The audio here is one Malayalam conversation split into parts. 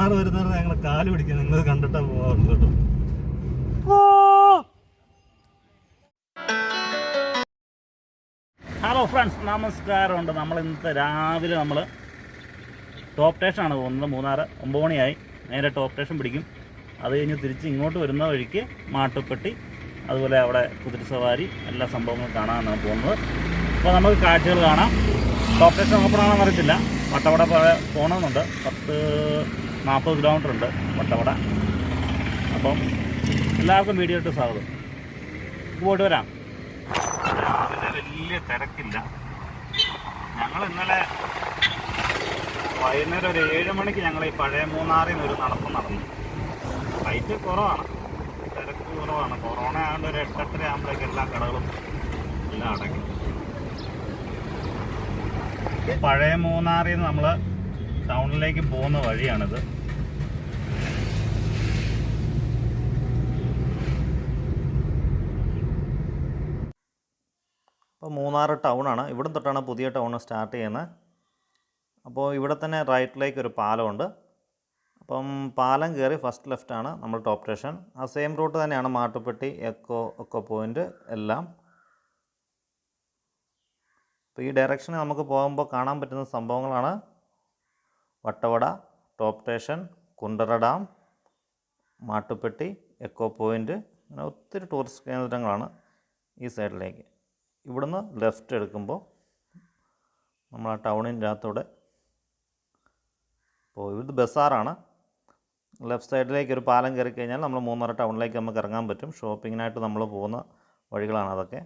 മൂന്നാർ വരുന്നവരെ ഞങ്ങളെ കാൽ പിടിക്കാൻ നിങ്ങൾ കണ്ടിട്ടാ പോവാറുണ്ട് കേട്ടോ. ഹലോ ഫ്രണ്ട്സ് നമസ്കാരം ഉണ്ട് നമ്മൾ ഇന്നത്തെ രാവിലെ നമ്മൾ ടോപ്പ് സ്റ്റേഷനാണ് പോകുന്നത്. മൂന്നാറ്. ഒമ്പത് മണിയായി. നേരെ ടോപ്പ് സ്റ്റേഷൻ പിടിക്കും. അത് കഴിഞ്ഞ് തിരിച്ച് ഇങ്ങോട്ട് വരുന്ന വഴിക്ക് മാട്ടുപ്പെട്ടി അതുപോലെ അവിടെ കുതിരസവാരി എല്ലാ സംഭവങ്ങളും കാണാനാണ് പോകുന്നത്. അപ്പോൾ നമുക്ക് കാഴ്ചകൾ കാണാം. ടോപ്പ് സ്റ്റേഷൻ ഓപ്പൺ ആണെന്ന് അറിയത്തില്ല. വട്ടവട പോകണമെന്നുണ്ട് പത്ത് നാൽപ്പത് കിലോമീറ്റർ ഉണ്ട് വട്ടവട. അപ്പം എല്ലാവർക്കും വീഡിയോ ഇട്ട് സ്വാഗതം പോയിട്ട് വരാം. രാവിലെ വലിയ തിരക്കില്ല. ഞങ്ങൾ ഇന്നലെ വൈകുന്നേരം ഒരു ഏഴ് മണിക്ക് ഞങ്ങൾ ഈ പഴയ മൂന്നാറിൽ നിന്ന് ഒരു നടപ്പ് നടന്നു. ഫ്ലൈറ്റ് കുറവാണ്. തിരക്ക് കുറവാണ്. കൊറോണ ആയതുകൊണ്ട് ഒരു എട്ടെട്ടര ആകുമ്പോഴേക്കും എല്ലാ കടകളും എല്ലാം അടങ്ങി പഴയ മൂന്നാറിൽ നിന്ന് നമ്മൾ ടൗണിലേക്ക് പോകുന്ന വഴിയാണിത്. അപ്പോൾ മൂന്നാർ ടൗണാണ്. ഇവിടെ തൊട്ടാണ് പുതിയ ടൗൺ സ്റ്റാർട്ട് ചെയ്യുന്നത്. അപ്പോൾ ഇവിടെ തന്നെ റൈറ്റിലേക്ക് ഒരു പാലമുണ്ട്. അപ്പം പാലം കയറി ഫസ്റ്റ് ലെഫ്റ്റാണ് നമ്മൾ ടോപ്പ് സ്റ്റേഷൻ ആ സെയിം റൂട്ട് തന്നെയാണ് മാട്ടുപ്പെട്ടി എക്കോ എക്കോ പോയിന്റ് എല്ലാം. അപ്പോൾ ഈ ഡയറക്ഷനിൽ നമുക്ക് പോകുമ്പോൾ കാണാൻ പറ്റുന്ന സംഭവങ്ങളാണ് Vattavada top station Kundara dam Mattupetty echo point അങ്ങനെ ഒത്തിരി ടൂറിസ്റ്റ് കേന്ദ്രങ്ങളാണ് ഈ സൈഡിലേക്ക് ഇവിടുന്ന് ലെഫ്റ്റ് എടുക്കുമ്പോൾ നമ്മൾ ആ ടൗണിന്റെ അകത്തൂടെ ഇപ്പോൾ ഇത് ബസ്സാറാണ് ലെഫ്റ്റ് സൈഡിലേക്ക് ഒരു പാലം കയറി കഴിഞ്ഞാൽ നമ്മൾ മൂന്നര ടൗണിലേക്ക് നമുക്ക് ഇറങ്ങാൻ പറ്റും. ഷോപ്പിങ്ങിനായിട്ട് നമ്മൾ പോകുന്ന വഴികളാണ് അതൊക്കെ.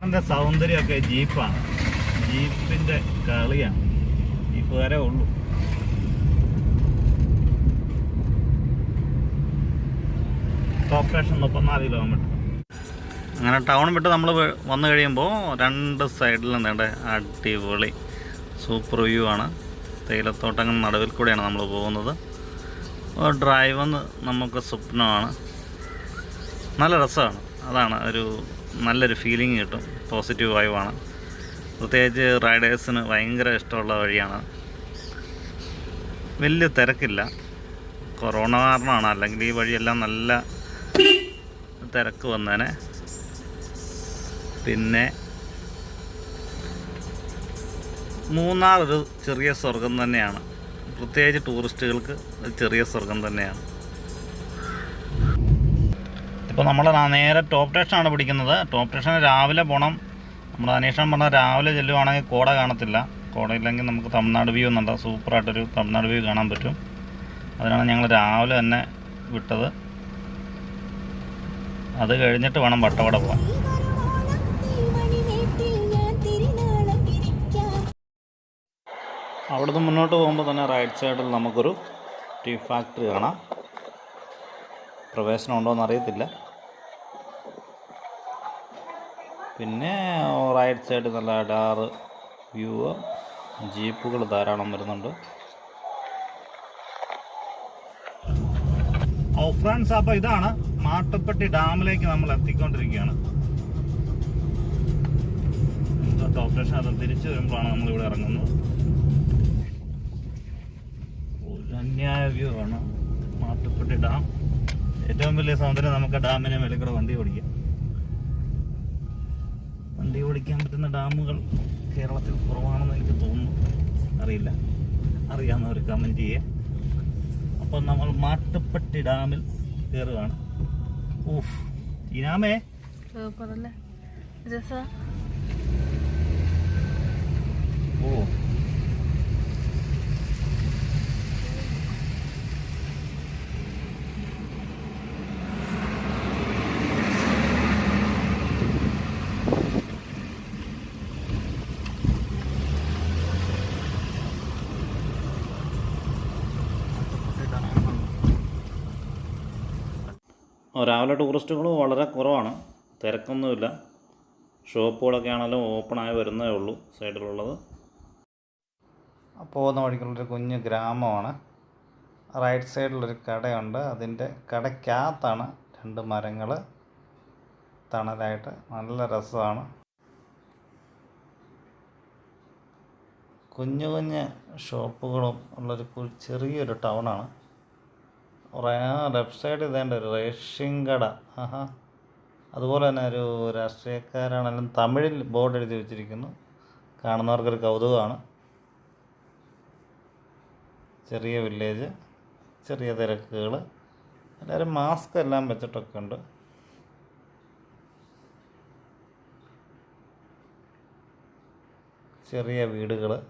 അതിന്റെ സൗന്ദര്യമൊക്കെ ജീപ്പാണ്. ജീപ്പിന്റെ കളിയാണ്. ജീപ്പ് വരെ ഉള്ളൂ. ടോപ്പ് സ്റ്റേഷൻ മുപ്പത്തിനാല് കിലോമീറ്റർ അങ്ങനെ ടൗൺ വിട്ട് നമ്മൾ വന്നു കഴിയുമ്പോൾ രണ്ട് സൈഡിൽ നിന്നേണ്ട അടിപൊളി സൂപ്പർ വ്യൂ ആണ്. തേയിലത്തോട്ടങ്ങൾ നടുവിൽ കൂടെയാണ് നമ്മൾ പോകുന്നത്. ഡ്രൈവ് നമുക്ക് സ്വപ്നമാണ്. നല്ല രസമാണ്. അതാണ് ഒരു നല്ലൊരു ഫീലിംഗ് കിട്ടും. പോസിറ്റീവ് വൈവാണ് പ്രത്യേകിച്ച് റൈഡേഴ്സിന് ഭയങ്കര ഇഷ്ടമുള്ള വഴിയാണ്. വലിയ തിരക്കില്ല. കൊറോണ കാരണമാണ്. അല്ലെങ്കിൽ ഈ വഴിയെല്ലാം നല്ല തിരക്ക് വന്നേനെ. പിന്നെ മൂന്നാർ ഒരു ചെറിയ സ്വർഗം തന്നെയാണ്. പ്രത്യേകിച്ച് ടൂറിസ്റ്റുകൾക്ക് ചെറിയ സ്വർഗം തന്നെയാണ്. ഇപ്പോൾ നമ്മൾ നേരെ ടോപ്പ് സ്റ്റേഷനാണ് പിടിക്കുന്നത്. ടോപ്പ് സ്റ്റേഷന് രാവിലെ പോകണം നമ്മൾ അന്വേഷണം പറഞ്ഞാൽ രാവിലെ ചെല്ലുവാണെങ്കിൽ കോട കാണത്തില്ല. കോട ഇല്ലെങ്കിൽ നമുക്ക് തമിഴ്നാട് വ്യൂ എന്നുണ്ട്. സൂപ്പറായിട്ടൊരു തമിഴ്നാട് വ്യൂ കാണാൻ പറ്റും. അതിനാണ് ഞങ്ങൾ രാവിലെ തന്നെ വിട്ടത്. അത് കഴിഞ്ഞിട്ട് വേണം വട്ടവട പോകാൻ അവിടുന്ന് മുന്നോട്ട് പോകുമ്പോൾ തന്നെ റൈറ്റ് സൈഡിൽ നമുക്കൊരു ടീ ഫാക്ടറി കാണാം. പ്രവേശനം ഉണ്ടോ എന്നറിയത്തില്ല പിന്നെ റൈറ്റ് സൈഡ് നല്ല അടാറ് വ്യൂ ജീപ്പുകൾ ധാരാളം വരുന്നുണ്ട്. ഫ്രണ്ട്സ് അപ്പോൾ ഇതാണ് മാട്ടുപ്പെട്ടി ഡാമിലേക്ക് നമ്മൾ എത്തിക്കൊണ്ടിരിക്കുകയാണ്. ടോപ്പ് അത് തിരിച്ചു വരുമ്പോഴാണ് നമ്മൾ ഇവിടെ ഇറങ്ങുന്നത് അന്യായ വ്യൂ ആണ് മാട്ടുപ്പെട്ടി ഡാം. ഏറ്റവും വലിയ സൗന്ദര്യം നമുക്ക് ഡാമിനെ മേലെ വണ്ടി ഓടിക്കാം. വണ്ടി ഓടിക്കാൻ പറ്റുന്ന ഡാമുകൾ കേരളത്തിൽ കുറവാണെന്ന് എനിക്ക് തോന്നുന്നു. അറിയില്ല. അറിയാവുന്നവർ കമന്റ് ചെയ്യുക അപ്പം നമ്മൾ മാട്ടുപ്പെട്ടി ഡാമിൽ കയറുകയാണ് ഊഫ് ഇനാമേ. സൂപ്പറല്ലേ? രസ ഓ. രാവിലെ ടൂറിസ്റ്റുകൾ വളരെ കുറവാണ്. തിരക്കൊന്നുമില്ല. ഷോപ്പുകളൊക്കെ ആണെങ്കിലും ഓപ്പണായി വരുന്നേ ഉള്ളൂ സൈഡിലുള്ളത്. പോകുന്ന വഴിക്കുള്ളൊരു കുഞ്ഞ് ഗ്രാമമാണ്. റൈറ്റ് സൈഡിലൊരു കടയുണ്ട്. അതിന്റെ കടയ്ക്കകത്താണ് രണ്ട് മരങ്ങൾ തണലായിട്ട് നല്ല രസമാണ്. കുഞ്ഞു കുഞ്ഞ് ഷോപ്പുകളും ഉള്ളൊരു ചെറിയൊരു ടൗണാണ്. ലെഫ്റ്റ് സൈഡ് ഇതേണ്ട ഒരു റേഷൻ കട. ആഹാ. അതുപോലെ തന്നെ ഒരു രാഷ്ട്രീയക്കാരാണെങ്കിലും തമിഴിൽ ബോർഡ് എഴുതി വെച്ചിരിക്കുന്നു. കാണുന്നവർക്കൊരു കൗതുകമാണ്. ചെറിയ വില്ലേജ് ചെറിയ തിരക്കുകൾ എല്ലാവരും മാസ്ക് എല്ലാം വെച്ചിട്ടൊക്കെ ഉണ്ട്. ചെറിയ വീടുകൾ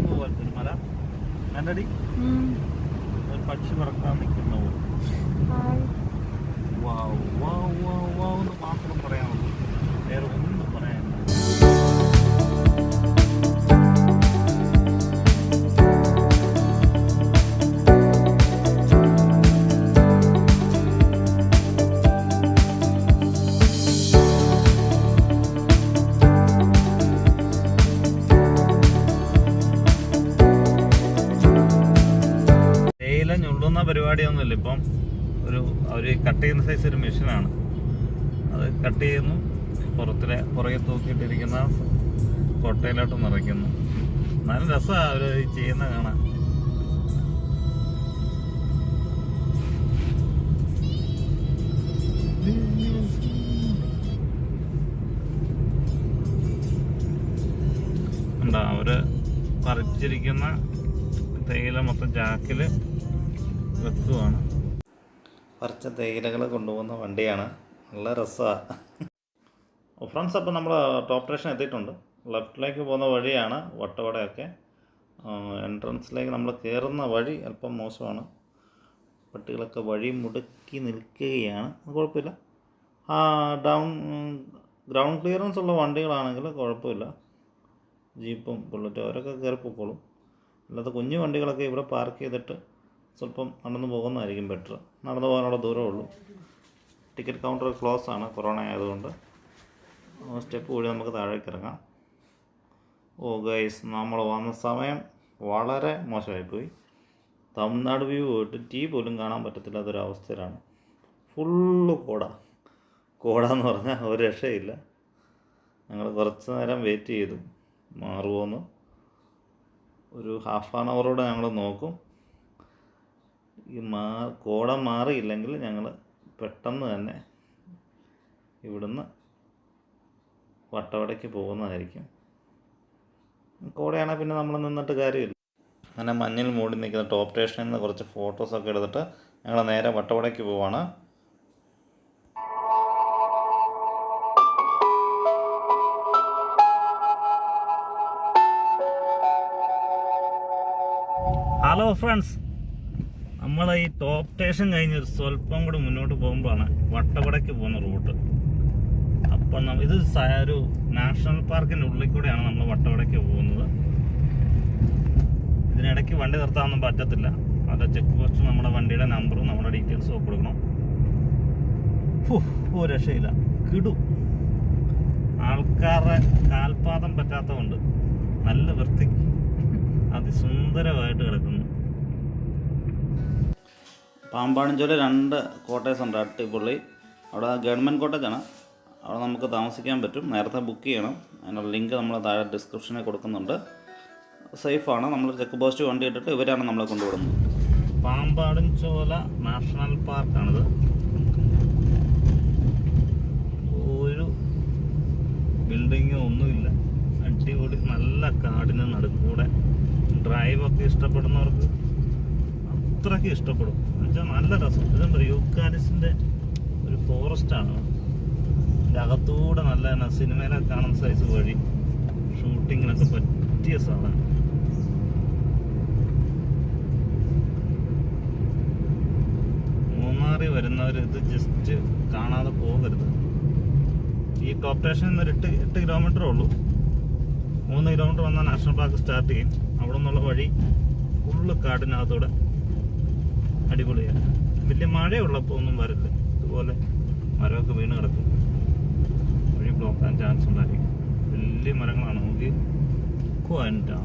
പോലത്തെ മല. കണ്ടടി ഒരു പക്ഷി പറക്കാൻ നിൽക്കുന്ന പോലെ വാവ് വാവ് വാവ് വാവ് എന്ന് മാത്രം പറയാനുള്ളൂ വേറെ ഒന്നും ഞുള്ളുന്ന പരിപാടിയൊന്നുമില്ല. ഇപ്പം ഒരു അവർ കട്ട് ചെയ്യുന്ന സൈസ് ഒരു മെഷീനാണ് അത് കട്ട് ചെയ്യുന്നു. പുറത്തിലെ പുറകെ തൂക്കിയിട്ടിരിക്കുന്ന കൊട്ടയിലോട്ട് നിറയ്ക്കുന്നു. നല്ല രസമാണ് അവർ ചെയ്യുന്ന കാണാൻ. അവർ പറിച്ചിരിക്കുന്ന തേയില മൊത്തം ചാക്കിൽ വെക്കുവാണ്. പറിച്ച തേയിലകൾ കൊണ്ടുപോകുന്ന വണ്ടിയാണ്. നല്ല രസമാണ് ഫ്രണ്ട്സ് അപ്പോൾ നമ്മൾ ടോപ്പ് സ്റ്റേഷൻ എത്തിയിട്ടുണ്ട്. ലെഫ്റ്റിലേക്ക് പോകുന്ന വഴിയാണ് വട്ടവടയൊക്കെ. എൻട്രൻസിലേക്ക് നമ്മൾ കയറുന്ന വഴി അല്പം മോശമാണ്. പട്ടികളൊക്കെ വഴി മുടക്കി നിൽക്കുകയാണ്. കുഴപ്പമില്ല. ആ ഡൗൺ ഗ്രൗണ്ട് ക്ലിയറൻസ് ഉള്ള വണ്ടികളാണെങ്കിൽ കുഴപ്പമില്ല. ജീപ്പും ബുള്ളറ്റും അവരൊക്കെ കയറി അല്ലാതെ കുഞ്ഞു വണ്ടികളൊക്കെ ഇവിടെ പാർക്ക് ചെയ്തിട്ട് സ്വല്പം നടന്നു പോകുന്നതായിരിക്കും ബെറ്റർ നടന്നു പോകാനുള്ള ദൂരമേ ഉള്ളൂ. ടിക്കറ്റ് കൗണ്ടർ ക്ലോസ് ആണ് കൊറോണ ആയതുകൊണ്ട്. സ്റ്റെപ്പ് കൂടി നമുക്ക് താഴേക്ക് ഇറങ്ങാം. ഓ ഗൈസ് നമ്മൾ വന്ന സമയം വളരെ മോശമായിപ്പോയി. തമിഴ്നാട് വ്യൂ പോയിട്ട് ടീ പോലും കാണാൻ പറ്റത്തില്ലാത്തൊരവസ്ഥയിലാണ് ഫുള്ള് കോട. കോട എന്ന് പറഞ്ഞാൽ ഒരു രക്ഷയില്ല. ഞങ്ങൾ കുറച്ച് നേരം വെയിറ്റ് ചെയ്തു. മാറുമോന്ന് ഒരു ഹാഫ് ആൻ അവറോടെ ഞങ്ങൾ നോക്കും. ഈ മാ കോടം മാറിയില്ലെങ്കിൽ ഞങ്ങൾ പെട്ടെന്ന് തന്നെ ഇവിടുന്ന് വട്ടവടയ്ക്ക് പോകുന്നതായിരിക്കും. കോടയാണെങ്കിൽ പിന്നെ നമ്മൾ നിന്നിട്ട് കാര്യമില്ല. അങ്ങനെ മഞ്ഞിൽ മൂടി നിൽക്കുന്ന ടോപ്പ് സ്റ്റേഷനിൽ നിന്ന് കുറച്ച് ഫോട്ടോസൊക്കെ എടുത്തിട്ട് ഞങ്ങൾ നേരെ വട്ടവടയ്ക്ക് പോവാണ്. ഹലോ ഫ്രണ്ട്സ് നമ്മൾ ഈ ടോപ്പ് സ്റ്റേഷൻ കഴിഞ്ഞ് ഒരു സ്വല്പം കൂടി മുന്നോട്ട് പോകുമ്പോഴാണ് വട്ടവടയ്ക്ക് പോകുന്ന റൂട്ട് അപ്പം ഇത് ഒരു നാഷണൽ പാർക്കിന്റെ ഉള്ളിൽ കൂടെയാണ് നമ്മൾ വട്ടവടയ്ക്ക് പോകുന്നത്. ഇതിനിടയ്ക്ക് വണ്ടി നിർത്താനൊന്നും പറ്റത്തില്ല. അത് ചെക്ക് പോസ്റ്റ് നമ്മുടെ വണ്ടിയുടെ നമ്പറും നമ്മുടെ ഡീറ്റെയിൽസും ഒക്കെ കൊടുക്കണം. ഓ രക്ഷയില്ല. കിടും. ആൾക്കാരുടെ കാൽപാദം പറ്റാത്തതുകൊണ്ട് നല്ല വൃത്തിക്ക് അതിസുന്ദരമായിട്ട് കിടക്കുന്നു. പാമ്പാണിച്ചോല രണ്ട് കോട്ടേഴ്സ് ഉണ്ട് അട്ടിപ്പൊള്ളി. അവിടെ ഗവൺമെന്റ് കോട്ടേജാണ്. അവിടെ നമുക്ക് താമസിക്കാൻ പറ്റും. നേരത്തെ ബുക്ക് ചെയ്യണം. അതിനുള്ള ലിങ്ക് നമ്മൾ താഴെ ഡിസ്ക്രിപ്ഷനിൽ കൊടുക്കുന്നുണ്ട്. സേഫാണ് നമ്മൾ ചെക്ക് പോസ്റ്റ് വണ്ടി ഇട്ടിട്ട് ഇവരാണ് നമ്മളെ കൊണ്ടുവിടുന്നത്. പാമ്പാടിഞ്ചോല നാഷണൽ പാർക്കാണിത്. ഒരു ബിൽഡിങ്ങോ ഒന്നുമില്ല. അടിപൊളി നല്ല കാടിന് നടുക്കൂടെ. ഡ്രൈവൊക്കെ ഇഷ്ടപ്പെടുന്നവർക്ക് അത്രയ്ക്ക് ഇഷ്ടപ്പെടും. എന്നുവെച്ചാൽ നല്ല രസം. ഇതെന്താ യൂക്കാലിസിന്റെ ഒരു ഫോറസ്റ്റാണ്. ഇതിന്റെ അകത്തൂടെ നല്ല തന്നെ സിനിമയിലൊക്കെ കാണുന്ന സൈസ് വഴി ഷൂട്ടിങ്ങിനൊക്കെ പറ്റിയ സാധനം. മൂന്നാറിൽ വരുന്നവർ ഇത് ജസ്റ്റ് കാണാതെ പോകരുത്. ഈ ടോപ്പ് സ്റ്റേഷനിൽ നിന്ന് എട്ട് എട്ട് കിലോമീറ്ററേ ഉള്ളൂ. മൂന്ന് കിലോമീറ്റർ വന്നാൽ നാഷണൽ പാർക്ക് സ്റ്റാർട്ട് ചെയ്യും. അവിടെ നിന്നുള്ള വഴി ഫുള്ള് കാടിനകത്തൂടെ അടിപൊളിയാണ്. വലിയ മഴയുള്ളപ്പോൾ ഒന്നും വരില്ല ഇതുപോലെ മരമൊക്കെ വീണ് കിടക്കും. വഴി ബ്ലോക്ക് ആകാൻ ചാൻസ് ഉണ്ടായിരിക്കും. വലിയ മരങ്ങളാണ്. നോക്കി. എന്റെ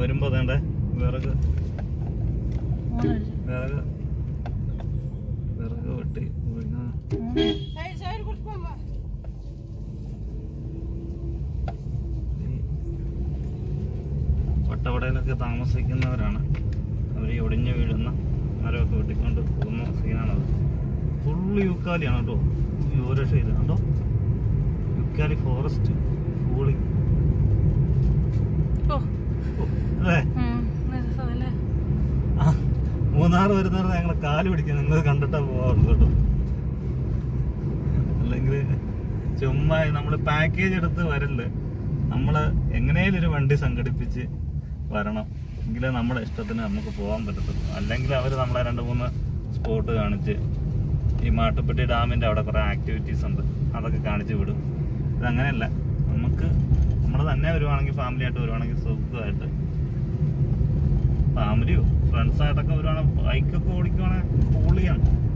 വരുമ്പോ വിറക്. വിറക് വട്ടവടയിലൊക്കെ താമസിക്കുന്നവരാണ്. അവർ ഈ ഒടിഞ്ഞു വീഴുന്ന മരമൊക്കെ വെട്ടിക്കൊണ്ട് പോകുന്ന സീനാണത്. ഫുള്ള് യുക്കാലിയാണ് കേട്ടോ. ഈ ഇത്. കണ്ടോ? യുക്കാലി ഫോറസ്റ്റ് ഫൂളി അല്ലേ? മൂന്നാർ വരുന്നവരെ ഞങ്ങളെ കാൽ പിടിക്കാൻ നിങ്ങൾ കണ്ടിട്ടാ പോവാറുള്ളൂ കേട്ടോ. അല്ലെങ്കിൽ ചുമ്മാ നമ്മൾ പാക്കേജ് എടുത്ത് വരല്ലേ നമ്മൾ എങ്ങനെയും ഒരു വണ്ടി സംഘടിപ്പിച്ച് വരണം. എങ്കിലേ നമ്മുടെ ഇഷ്ടത്തിന് നമുക്ക് പോകാൻ പറ്റത്തുള്ളൂ. അല്ലെങ്കിൽ അവർ നമ്മളെ രണ്ട് മൂന്ന് സ്പോട്ട് കാണിച്ച് ഈ മാട്ടുപ്പെട്ടി ഡാമിന്റെ അവിടെ കുറേ ആക്ടിവിറ്റീസ് ഉണ്ട്. അതൊക്കെ കാണിച്ച് വിടും. ഇതങ്ങനെയല്ല. നമുക്ക് നമ്മൾ തന്നെ വരുവാണെങ്കിൽ ഫാമിലി ആയിട്ട് വരുവാണെങ്കിൽ സുഖമായിട്ട് ഫാമിലിയോ ഫ്രണ്ട്സായിട്ടൊക്കെ വരുവാണെങ്കിൽ ബൈക്കൊക്കെ ഓടിക്കുവാണെങ്കിൽ പൊളിയാണ്.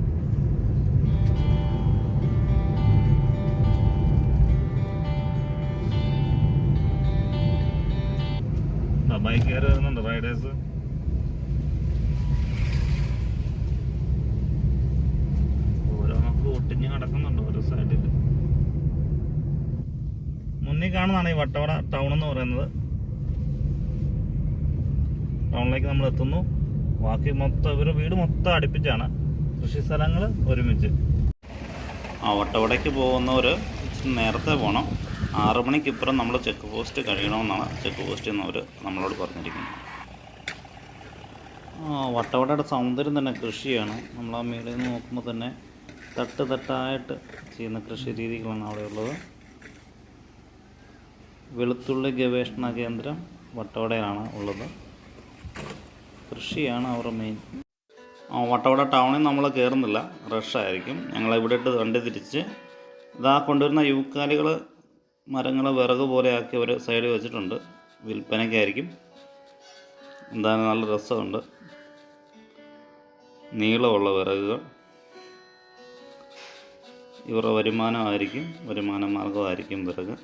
ബൈക്ക് കയറി വരുന്നുണ്ട് റൈഡേഴ്സ് ഓരോന്നൊക്കെ ഒട്ടിഞ്ഞ് കിടക്കുന്നുണ്ട് ഓരോ സൈഡിൽ മുന്നിൽ കാണുന്നതാണ് ഈ വട്ടവട ടൗൺ എന്ന് പറയുന്നത്. ടൗണിലേക്ക് നമ്മൾ എത്തുന്നു. ബാക്കി മൊത്തം ഇവരുടെ വീട് മൊത്തം അടുപ്പിച്ചാണ്. കൃഷി സ്ഥലങ്ങൾ ഒരുമിച്ച്. ആ വട്ടവടയ്ക്ക് പോകുന്നവർ നേരത്തെ പോകണം ആറ് മണിക്കിപ്പുറം നമ്മൾ ചെക്ക് പോസ്റ്റ് കഴിയണമെന്നാണ് ചെക്ക് പോസ്റ്റ് എന്നവർ നമ്മളോട് പറഞ്ഞിരിക്കുന്നത്. വട്ടവടയുടെ സൗന്ദര്യം തന്നെ കൃഷിയാണ്. നമ്മൾ ആ മേളിൽ നിന്ന് നോക്കുമ്പോൾ തന്നെ തട്ട് തട്ടായിട്ട് ചെയ്യുന്ന കൃഷി രീതികളാണ് അവിടെയുള്ളത് വെളുത്തുള്ളി ഗവേഷണ കേന്ദ്രം വട്ടവടയാണ് ഉള്ളത്. കൃഷിയാണ് അവരുടെ മെയിൻ വട്ടവട ടൗണിൽ നമ്മൾ കയറുന്നില്ല റഷായിരിക്കും ഞങ്ങൾ ഇവിടെ ഇട്ട് വണ്ടി തിരിച്ച് ഇതാ കൊണ്ടുവരുന്ന യൂക്കാലികൾ മരങ്ങൾ വിറക് പോലെ ആക്കി അവർ സൈഡിൽ വെച്ചിട്ടുണ്ട്. വിൽപ്പനയ്ക്കായിരിക്കും. എന്താണ് നല്ല രസമുണ്ട്. നീളമുള്ള വിറകുകൾ. ഇവരുടെ വരുമാനമായിരിക്കും വരുമാന മാർഗമായിരിക്കും വിറക്.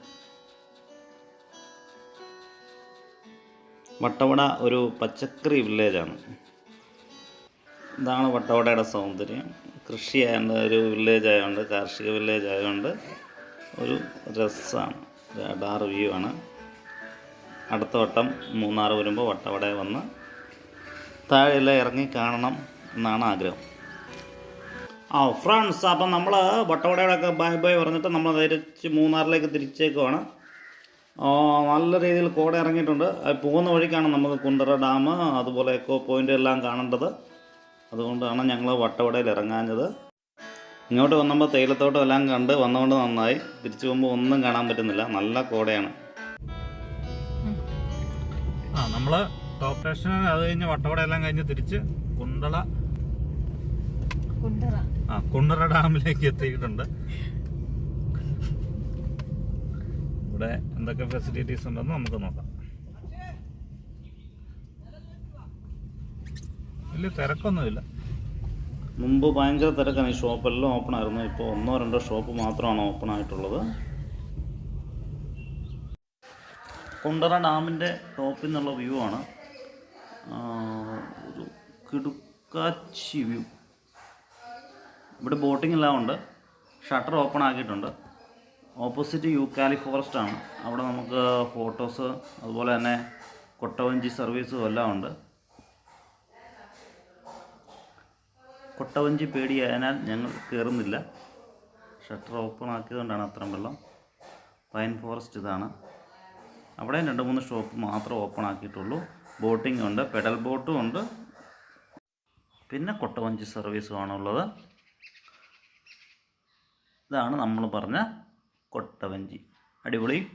വട്ടവട ഒരു പച്ചക്കറി വില്ലേജാണ്. ഇതാണ് വട്ടവടയുടെ സൗന്ദര്യം. കൃഷി ഒരു വില്ലേജ് ആയതുകൊണ്ട് കാർഷിക വില്ലേജ് ആയതുകൊണ്ട് ഒരു രസമാണ്. ഡാർ വ്യൂ ആണ്. അടുത്ത വട്ടം മൂന്നാർ വരുമ്പോൾ വട്ടവട വന്ന് താഴെയെല്ലാം ഇറങ്ങി കാണണം എന്നാണ് ആഗ്രഹം. ആ ഫ്രണ്ട്സ് അപ്പം നമ്മൾ വട്ടവടയോടൊക്കെ ബൈ ബൈ പറഞ്ഞിട്ട് നമ്മൾ തിരിച്ച് മൂന്നാറിലേക്ക് തിരിച്ചേക്കുവാണ്. നല്ല രീതിയിൽ കോട ഇറങ്ങിയിട്ടുണ്ട്. പോകുന്ന വഴിക്കാണ് നമുക്ക് കുണ്ടറ ഡാം അതുപോലെ എക്കോ പോയിന്റ് എല്ലാം കാണേണ്ടത്. അതുകൊണ്ടാണ് ഞങ്ങൾ വട്ടവടയിൽ ഇറങ്ങാഞ്ഞത്. ഇങ്ങോട്ട് വന്നപ്പോൾ തേയിലത്തോട്ടം എല്ലാം കണ്ട് വന്നുകൊണ്ട് നന്നായി. തിരിച്ചു പോകുമ്പോൾ ഒന്നും കാണാൻ പറ്റുന്നില്ല. നല്ല കോടയാണ്. ആ നമ്മൾ ടോപ്പ് സ്റ്റേഷൻ അത് കഴിഞ്ഞ് വട്ടവട എല്ലാം കഴിഞ്ഞ് തിരിച്ച് കുണ്ടള കുണ്ടറ. ആ കുണ്ടറ ഡാമിലേക്ക് എത്തിയിട്ടുണ്ട്. ഇവിടെ എന്തൊക്കെ ഫെസിലിറ്റീസ് ഉണ്ടെന്ന് നമുക്ക് നോക്കാം. വലിയ തിരക്കൊന്നുമില്ല. മുമ്പ് ഭയങ്കര തിരക്കാണ് ഈ ഷോപ്പെല്ലാം ഓപ്പൺ ആയിരുന്നു. ഇപ്പോൾ ഒന്നോ രണ്ടോ ഷോപ്പ് മാത്രമാണ് ഓപ്പൺ ആയിട്ടുള്ളത്. കുണ്ടറ ഡാമിന്റെ ടോപ്പിൽ നിന്നുള്ള വ്യൂ ആണ്. ഒരു കിടുക്കാച്ചി വ്യൂ. ഇവിടെ ബോട്ടിംഗ് എല്ലാം ഉണ്ട്. ഷട്ടർ ഓപ്പൺ ആക്കിയിട്ടുണ്ട്. ഓപ്പോസിറ്റ് യൂക്കാലി ഫോറസ്റ്റ് ആണ്. അവിടെ നമുക്ക് ഫോട്ടോസ് അതുപോലെ തന്നെ കൊട്ടവഞ്ചി സർവീസും എല്ലാം ഉണ്ട്. കൊട്ടവഞ്ചി പേടിയായതിനാൽ ഞങ്ങൾ കയറുന്നില്ല. ഷട്ടർ ഓപ്പൺ ആക്കിയതുകൊണ്ടാണ് അത്രയും വെള്ളം. പൈൻ ഫോറസ്റ്റ് ഇതാണ്. അവിടെ രണ്ട് മൂന്ന് ഷോപ്പ് മാത്രം ഓപ്പൺ ആക്കിയിട്ടുള്ളൂ. ബോട്ടിംഗ് ഉണ്ട് പെഡൽ ബോട്ടും ഉണ്ട്. പിന്നെ കൊട്ടവഞ്ചി സർവീസും ആണുള്ളത്. ഇതാണ് നമ്മൾ പറഞ്ഞ കൊട്ടവഞ്ചി. അടിപൊളി.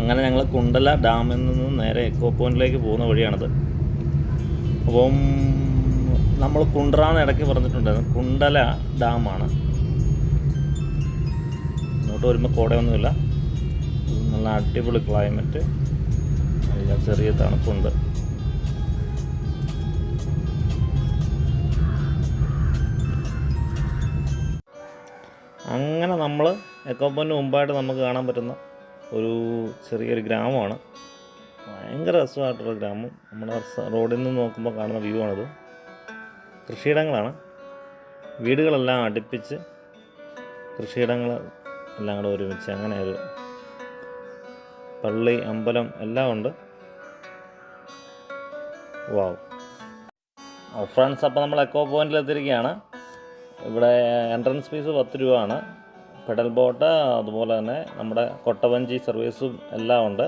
അങ്ങനെ ഞങ്ങൾ കുണ്ടല ഡാമിൽ നിന്ന് നേരെ എക്കോ പോയിന്റിലേക്ക് പോകുന്ന വഴിയാണിത്. അപ്പം നമ്മൾ കുണ്ട്രാന്ന് ഇടയ്ക്ക് പറഞ്ഞിട്ടുണ്ടായിരുന്നു. കുണ്ടല ഡാമാണ്. ഇങ്ങോട്ട് വരുമ്പോൾ കോടയൊന്നുമില്ല. നല്ല അടിപൊളി ക്ലൈമറ്റ് ചെറിയ തണുപ്പുണ്ട്. അങ്ങനെ നമ്മൾ എക്കോ മുമ്പായിട്ട് നമുക്ക് കാണാൻ പറ്റുന്ന ഒരു ചെറിയൊരു ഗ്രാമമാണ്. ഭയങ്കര രസമായിട്ടുള്ള ഗ്രാമം. നമ്മുടെ റോഡിൽ നിന്ന് നോക്കുമ്പോൾ കാണുന്ന വ്യൂ ആണിത്. കൃഷിയിടങ്ങളാണ്. വീടുകളെല്ലാം അടുപ്പിച്ച് കൃഷിയിടങ്ങൾ എല്ലാം കൂടെ ഒരുമിച്ച് അങ്ങനെ ഒരു പള്ളി അമ്പലം എല്ലാം ഉണ്ട്. വാവ് ഫ്രണ്ട്സ് അപ്പോൾ നമ്മൾ എക്കോ പോയിന്റിൽ എത്തിയിരിക്കുകയാണ്. ഇവിടെ എൻട്രൻസ് ഫീസ് പത്ത് രൂപയാണ്. പെഡൽ ബോട്ട് അതുപോലെ തന്നെ നമ്മുടെ കൊട്ടവഞ്ചി സർവീസും എല്ലാം ഉണ്ട്.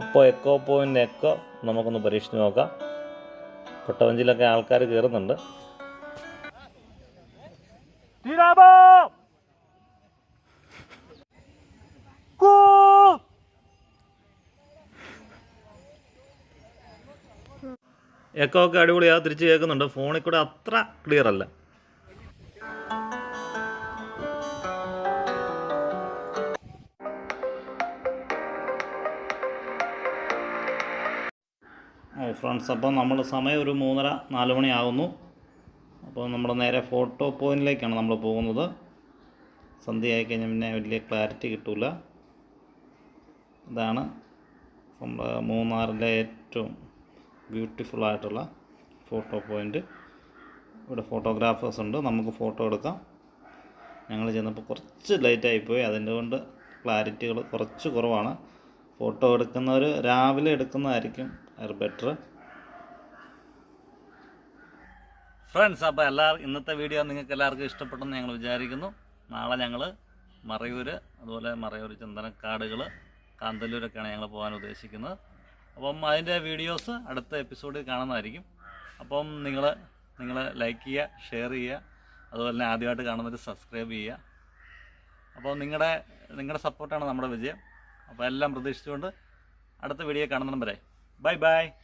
അപ്പോൾ എക്കോ പോയിന്റ് എക്കോ നമുക്കൊന്ന് പരീക്ഷിച്ച് നോക്കാം. കൊട്ടവഞ്ചിയിലൊക്കെ ആൾക്കാർ കയറുന്നുണ്ട് എക്കോ ഒക്കെ അടിപൊളിയാണ് തിരിച്ച് കേൾക്കുന്നുണ്ട്. ഫോണിൽ കൂടെ അത്ര ക്ലിയർ അല്ല. ഫ്രണ്ട്സ് അപ്പം നമ്മൾ സമയം ഒരു മൂന്നര നാല് മണിയാകുന്നു അപ്പോൾ നമ്മൾ നേരെ ഫോട്ടോ പോയിന്റിലേക്കാണ് നമ്മൾ പോകുന്നത്. സന്ധ്യയായി കഴിഞ്ഞാൽ പിന്നെ വലിയ ക്ലാരിറ്റി കിട്ടില്ല ഇതാണ് നമ്മുടെ മൂന്നാറിലെ ഏറ്റവും ബ്യൂട്ടിഫുൾ ആയിട്ടുള്ള ഫോട്ടോ പോയിന്റ് ഇവിടെ ഫോട്ടോഗ്രാഫേഴ്സ് ഉണ്ട്. നമുക്ക് ഫോട്ടോ എടുക്കാം. ഞങ്ങൾ ചെന്നപ്പോൾ കുറച്ച് ലേറ്റായിപ്പോയി അതിന്റെ കൊണ്ട് ക്ലാരിറ്റികൾ കുറച്ച് കുറവാണ്. ഫോട്ടോ എടുക്കുന്നവർ രാവിലെ എടുക്കുന്നതായിരിക്കും ബെറ്റർ ഫ്രണ്ട്സ് അപ്പോൾ എല്ലാവർക്കും ഇന്നത്തെ വീഡിയോ നിങ്ങൾക്ക് എല്ലാവർക്കും ഇഷ്ടപ്പെട്ടെന്ന് ഞങ്ങൾ വിചാരിക്കുന്നു. നാളെ ഞങ്ങൾ മറയൂർ അതുപോലെ മറയൂർ ചന്ദനക്കാടുകൾ കാന്തല്ലൂരൊക്കെയാണ് ഞങ്ങൾ പോകാൻ ഉദ്ദേശിക്കുന്നത്. അപ്പം അതിന്റെ വീഡിയോസ് അടുത്ത എപ്പിസോഡിൽ കാണുന്നതായിരിക്കും. അപ്പം നിങ്ങൾ നിങ്ങൾ ലൈക്ക് ചെയ്യുക ഷെയർ ചെയ്യുക അതുപോലെ തന്നെ ആദ്യമായിട്ട് കാണുന്നവർ സബ്സ്ക്രൈബ് ചെയ്യുക. അപ്പോൾ നിങ്ങളുടെ നിങ്ങളുടെ സപ്പോർട്ടാണ് നമ്മുടെ വിജയം. അപ്പോൾ എല്ലാം പ്രതീക്ഷിച്ചുകൊണ്ട് അടുത്ത വീഡിയോ കാണുന്നതിനും Bye-bye.